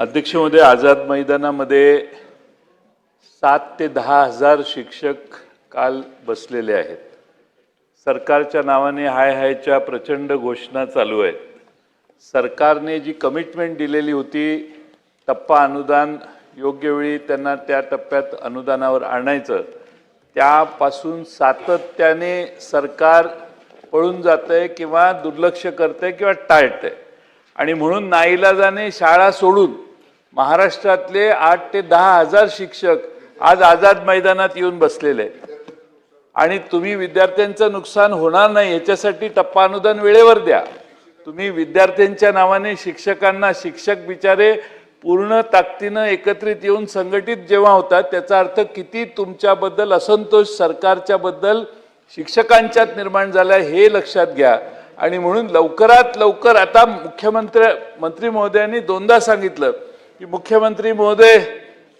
अध्यक्ष महोदय आझाद मैदानामध्ये सात ते दहा हजार शिक्षक काल बसलेले आहेत. सरकारच्या नावाने हाय हायच्या प्रचंड घोषणा चालू आहेत. सरकारने जी कमिटमेंट दिलेली होती टप्पा अनुदान योग्य वेळी त्यांना त्या टप्प्यात अनुदानावर आणायचं त्यापासून सातत्याने सरकार पळून जातंय किंवा दुर्लक्ष करतंय किंवा टाळतंय. आणि म्हणून नाईलाजाने शाळा सोडून महाराष्ट्रातले आठ ते दहा हजार शिक्षक आज आझाद मैदानात येऊन बसलेले आहेत. आणि तुम्ही विद्यार्थ्यांचं नुकसान होणार नाही याच्यासाठी टप्पा अनुदान वेळेवर द्या. तुम्ही विद्यार्थ्यांच्या नावाने शिक्षकांना शिक्षक बिचारे पूर्ण ताकदीनं एकत्रित येऊन संघटित जेव्हा होतात त्याचा अर्थ किती तुमच्याबद्दल असंतोष सरकारच्या बद्दल शिक्षकांच्यात निर्माण झाला हे लक्षात घ्या. आणि म्हणून लवकरात लवकर आता मुख्यमंत्री मंत्री महोदयांनी दोनदा सांगितलं की मुख्यमंत्री महोदय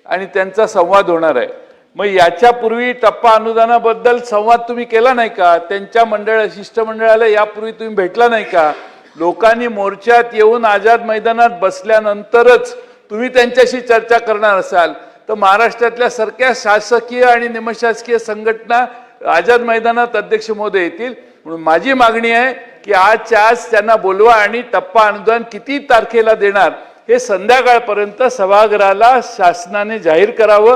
आणि त्यांचा संवाद होणार आहे. मग याच्यापूर्वी टप्पा अनुदानाबद्दल संवाद तुम्ही केला नाही का? त्यांच्या मंडळ शिष्टमंडळाला यापूर्वी तुम्ही भेटला नाही का? लोकांनी मोर्चात येऊन आझाद मैदानात बसल्यानंतरच तुम्ही त्यांच्याशी चर्चा करणार असाल. तर महाराष्ट्रातल्या सारख्या शासकीय आणि निमशासकीय संघटना आझाद मैदानात अध्यक्ष महोदय येतील. म्हणून माझी मागणी आहे की आजच्या आज त्यांना बोलवा आणि टप्पा अनुदान किती तारखेला देणार हे संध्याकाळपर्यंत सभागृहाला शासनाने जाहीर करावं.